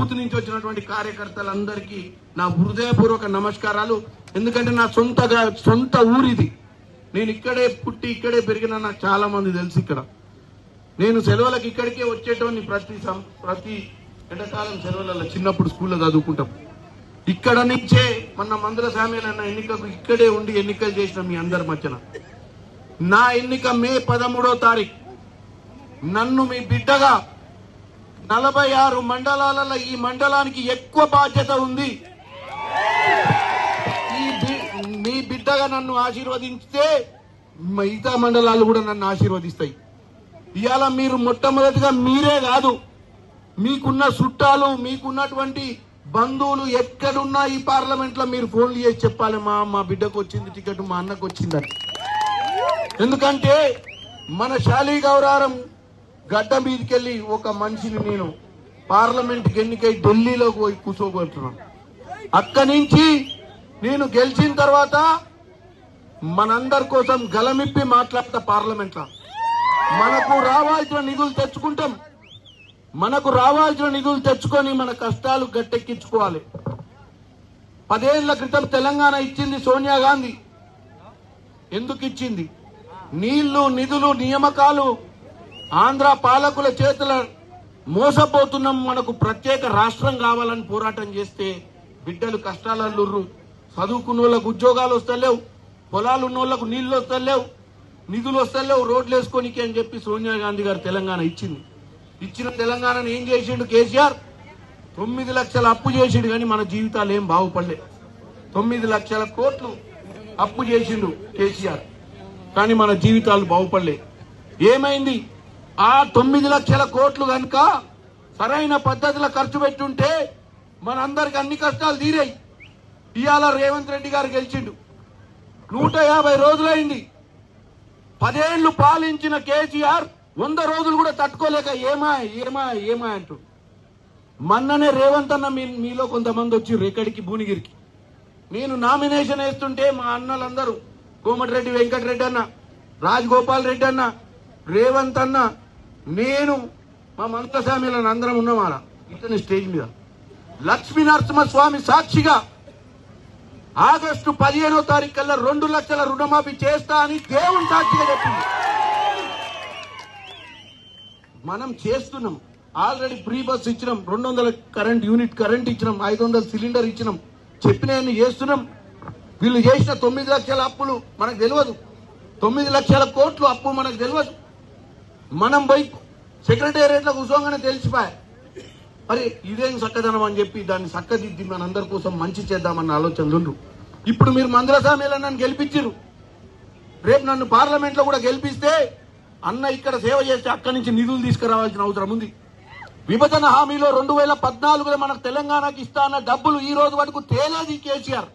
Booth నుంచి వచ్చినటువంటి కార్యకర్తలందరికీ నా హృదయపూర్వక నమస్కారాలు. ఎందుకంటే నా సొంతగా సొంత ఊరిది. నేను ఇక్కడే పుట్టి ఇక్కడే పెరిగిన నాకు చాలా మంది తెలుసు ఇక్కడ. నేను సెలవులకు ఇక్కడికే వచ్చేటోని ప్రతి సం- ప్రతి ఎండాకాలం సెలవులలో చిన్నప్పుడు స్కూల్లో చదువుకుంటాం. ఇక్కడ నుంచే మొన్న మందుల సామ్యాలన్న ఎన్నికకు ఇక్కడే ఉండి ఎన్నికలు చేసిన మీ అందరి మధ్యన. నా ఎన్నిక మే పదమూడో తారీఖు. నన్ను మీ బిడ్డగా నలభై ఆరు మండలాలలో ఈ మండలానికి ఎక్కువ బాధ్యత ఉంది. బి- మీ బిడ్డగా నన్ను ఆశీర్వదించితే మిగతా మండలాలు కూడా నన్ను ఆశీర్వదిస్తాయి. ఇవాళ మీరు మొట్టమొదటిగా మీరే కాదు మీకున్న చుట్టాలు మీకున్నటువంటి బంధువులు ఎక్కడున్నా ఈ పార్లమెంట్లో మీరు ఫోన్లు చేసి చెప్పాలి మా మా బిడ్డకు వచ్చింది టికెట్ మా అన్నకు వచ్చిందని. ఎందుకంటే మన శాలీ గౌరారం గడ్డ మీదకెళ్ళి ఒక మనిషిని నేను పార్లమెంట్ ఎన్నికై ఢిల్లీలోకి పోయి కూర్చోబోతున్నాను. అక్కడి నుంచి నేను గెలిచిన తర్వాత మనందరి కోసం గలమిప్పి మాట్లాడతా పార్లమెంట్లో. మనకు రావాల్సిన నిధులు తెచ్చుకుంటాం. మనకు రావాల్సిన నిధులు తెచ్చుకొని మన కష్టాలు గట్టెక్కించుకోవాలి. పదేళ్ళ క్రితం తెలంగాణ ఇచ్చింది సోనియా గాంధీ. ఎందుకు ఇచ్చింది? నీళ్ళు నిధులు నియామకాలు ఆంధ్ర పాలకుల చేతుల మోసపోతున్నాం. మనకు ప్రత్యేక రాష్ట్రం కావాలని పోరాటం చేస్తే బిడ్డలు కష్టాలల్లుర్రు చదువుకున్న వాళ్ళకు ఉద్యోగాలు వస్తలేవు. పొలాలు ఉన్న వాళ్ళకు నీళ్ళు వస్తలేవు. నిధులు వస్తలేవు. రోడ్లు వేసుకోనికి అని చెప్పి సోనియా గాంధీ గారు తెలంగాణ ఇచ్చింది. ఇచ్చిన తెలంగాణను ఏం చేసిండు కేసీఆర్? తొమ్మిది లక్షల అప్పు చేసిండు కానీ మన జీవితాలు ఏం బాగుపడలే. తొమ్మిది లక్షల కోట్లు అప్పు చేసిండు కేసీఆర్. కానీ మన జీవితాలు బాగుపడలే. ఏమైంది? ఆ తొమ్మిది లక్షల కోట్లు కనుక సరైన పద్ధతిలో ఖర్చు పెట్టుంటే మనందరికి అన్ని కష్టాలు తీరాయి. ఇవాళ రేవంత్ రెడ్డి గారు గెలిచిండు. నూట యాభై రోజులైంది. పదేళ్ళు పాలించిన కేసీఆర్ వంద రోజులు కూడా తట్టుకోలేక ఏమా ఏమా ఏమా అంటూ మొన్ననే రేవంత్ అన్న మీలో కొంతమంది వచ్చి ఇక్కడికి భువనగిరికి. నేను నామినేషన్ వేస్తుంటే మా అన్నలందరూ కోమటిరెడ్డి వెంకటరెడ్డి అన్న రాజగోపాల్ రెడ్డి అన్న రేవంత్ అన్న నేను మా మంత్రస్వామిలను అందరం ఉన్నామాడ ఇతని స్టేజ్ మీద. లక్ష్మీ నరసింహస్వామి సాక్షిగా ఆగస్టు పదిహేనో తారీఖు కల్లా రెండు లక్షల రుణమాఫీ చేస్తా అని దేవుని సాక్షిగా చెప్పింది. మనం చేస్తున్నాం. ఆల్రెడీ ఫ్రీ బస్ ఇచ్చినాం. రెండు వందల కరెంట్ యూనిట్ కరెంట్ ఇచ్చినాం. ఐదు వందల సిలిండర్ ఇచ్చినాం. చెప్పినవన్నీ చేస్తున్నాం. వీళ్ళు చేసిన తొమ్మిది లక్షల అప్పులు మనకు తెలియదు. తొమ్మిది లక్షల కోట్లు అప్పు మనకు తెలియదు. మనం పోయి సెక్రటేరియట్లో కూర్చోగానే తెలిసిపోయి మరి ఇదేం చక్కదనం అని చెప్పి దాన్ని చక్కదిద్ది మనందరి కోసం మంచి చేద్దామన్న ఆలోచనలు ఇప్పుడు మీరు మందరస్వామిలో నన్ను గెలిపించారు రేపు నన్ను పార్లమెంట్లో కూడా గెలిపిస్తే అన్న ఇక్కడ సేవ చేస్తే అక్కడి నుంచి నిధులు తీసుకురావాల్సిన అవసరం ఉంది. విభజన హామీలో రెండు వేల పద్నాలుగులో మనకు తెలంగాణకి ఇస్తాన్న డబ్బులు ఈ రోజు వరకు తేలేది కేసీఆర్.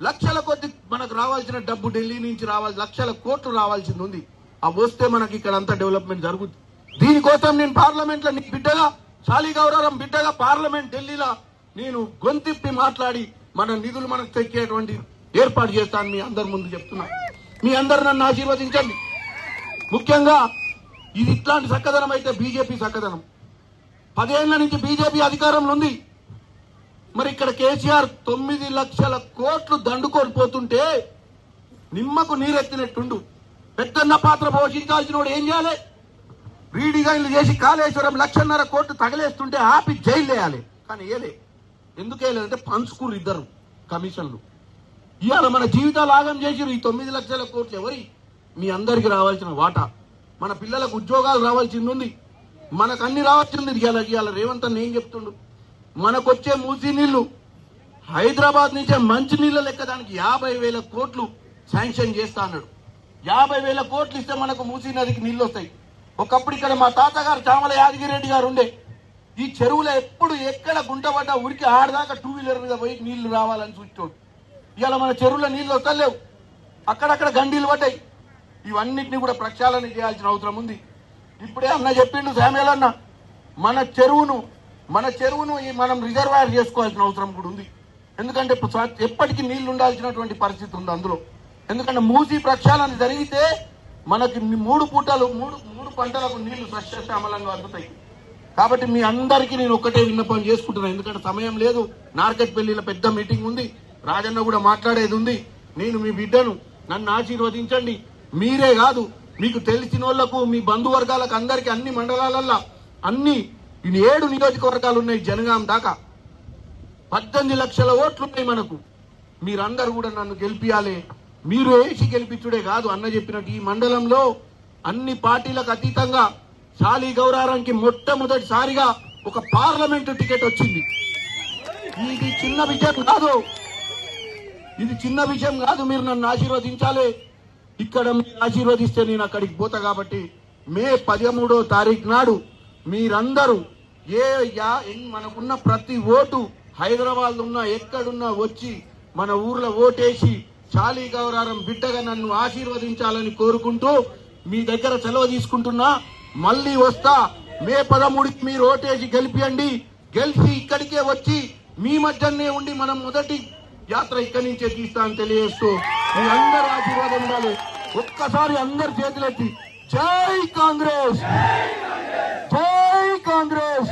లక్షల కొద్ది మనకు రావాల్సిన డబ్బు ఢిల్లీ నుంచి రావాలి లక్షల కోట్లు రావాల్సింది ఉంది. ఆ వస్తే మనకి ఇక్కడ అంతా డెవలప్మెంట్ జరుగుతుంది దీనికోసం నేను పార్లమెంట్లో నీ బిడ్డగా శాలీ గౌరవం బిడ్డగా పార్లమెంట్ ఢిల్లీలో నేను గొంతిప్పి మాట్లాడి మన నిధులు మనకు తెచ్చేటువంటి ఏర్పాటు చేస్తాను మీ అందరి ముందు చెప్తున్నా. మీ అందరు నన్ను ఆశీర్వదించండి. ముఖ్యంగా ఇది ఇట్లాంటి చక్కదనం అయితే బీజేపీ చక్కదనం పదేళ్ళ నుంచి బీజేపీ అధికారంలో ఉంది. మరి ఇక్కడ కేసీఆర్ తొమ్మిది లక్షల కోట్లు దండుకొని పోతుంటే నిమ్మకు నీరెత్తినట్టుండు. పెద్దన్న పాత్ర పోషించాల్సిన వాడు ఏం చేయాలి? రీడిజైన్లు చేసి కాళేశ్వరం లక్షన్నర కోట్లు తగలేస్తుంటే ఆపి జైలు వేయాలి. కానీ ఏలే. ఎందుకు వేయలేదంటే పంచుకురు ఇద్దరు కమిషన్లు. ఇవాళ మన జీవితాలు ఆగం చేసిరు ఈ తొమ్మిది లక్షల కోట్లు ఎవరి? మీ అందరికి రావాల్సిన వాటా. మన పిల్లలకు ఉద్యోగాలు రావాల్సింది ఉంది మనకు అన్ని రావాల్సింది ఇవాళ ఇవాళ రేవంత్ అన్న ఏం చెప్తుండు? మనకొచ్చే మూసీ నీళ్ళు హైదరాబాద్ నుంచే మంచి నీళ్ళ లెక్క దానికి యాభై వేల కోట్లు శాంక్షన్ చేస్తా అన్నాడు. యాభై వేల కోట్లు ఇస్తే మనకు మూసీ నదికి నీళ్ళు వస్తాయి ఒకప్పుడు ఇక్కడ మా తాతగారు చామల యాదగిరెడ్డి గారు ఉండే. ఈ చెరువులో ఎప్పుడు ఎక్కడ గుంట పడ్డా ఉరికి ఆడదాకా టూ వీలర్ మీద పోయి నీళ్ళు రావాలని చూస్తోడు ఇవాళ మన చెరువులో నీళ్ళు వస్తలేవు. అక్కడక్కడ గండీలు పడ్డాయి. ఇవన్నిటిని కూడా ప్రక్షాళన చేయాల్సిన అవసరం ఉంది. ఇప్పుడే అన్న చెప్పిండు శామ్యాల్ అన్న. మన చెరువును మన చెరువును ఈ మనం రిజర్వాయర్ చేసుకోవాల్సిన అవసరం కూడా ఉంది. ఎందుకంటే ఎప్పటికీ నీళ్ళు ఉండాల్సినటువంటి పరిస్థితి ఉంది అందులో. ఎందుకంటే మూసి ప్రక్షాళన జరిగితే మనకి మూడు పూటలు మూడు మూడు పంటలకు నీళ్ళు సస్యశ్యామలంగా అందుతాయి. కాబట్టి మీ అందరికీ నేను ఒక్కటే విన్నపం చేసుకుంటున్నాను ఎందుకంటే సమయం లేదు. నార్కెట్ పెళ్ళిలో పెద్ద మీటింగ్ ఉంది. రాజన్న కూడా మాట్లాడేది ఉంది. నేను మీ బిడ్డను. నన్ను ఆశీర్వదించండి. మీరే కాదు. మీకు తెలిసిన వాళ్ళకు మీ బంధువర్గాలకు అందరికీ అన్ని మండలాలల్లో అన్ని ఈ ఏడు నియోజకవర్గాలు ఉన్నాయి జనగాం దాకా. పద్దెనిమిది లక్షల ఓట్లున్నాయి మనకు. మీరందరూ కూడా నన్ను గెలిపియాలి. మీరు వేసి గెలిపించుడే కాదు అన్న చెప్పినట్టు ఈ మండలంలో అన్ని పార్టీలకు అతీతంగా శాలి గౌరారానికి మొట్టమొదటిసారిగా ఒక పార్లమెంటు టికెట్ వచ్చింది. ఇది చిన్న విషయం కాదు. ఇది చిన్న విషయం కాదు. మీరు నన్ను ఆశీర్వదించాలి. ఇక్కడ మీరు ఆశీర్వదిస్తే నేను అక్కడికి పోతా కాబట్టి మే పదమూడో తారీఖు నాడు మీరందరూ ఏ యా మనకున్న ప్రతి ఓటు హైదరాబాద్ ఉన్నా ఎక్కడున్నా వచ్చి మన ఊర్లో ఓటేసి చాలీ గౌరారం బిడ్డగా నన్ను ఆశీర్వదించాలని కోరుకుంటూ మీ దగ్గర సెలవు తీసుకుంటున్నా. మళ్ళీ వస్తా. మే పదమూడుకి మీరు ఓటేసి గెలిపియండి. గెలిచి ఇక్కడికే వచ్చి మీ మధ్యనే ఉండి మనం మొదటి యాత్ర ఇక్కడి నుంచే తీస్తా అని తెలియజేస్తూ మీ అందరు ఆశీర్వాదం ఉండాలి ఒక్కసారి అందరు చేతులెత్తి. జై కాంగ్రెస్! జై కాంగ్రెస్!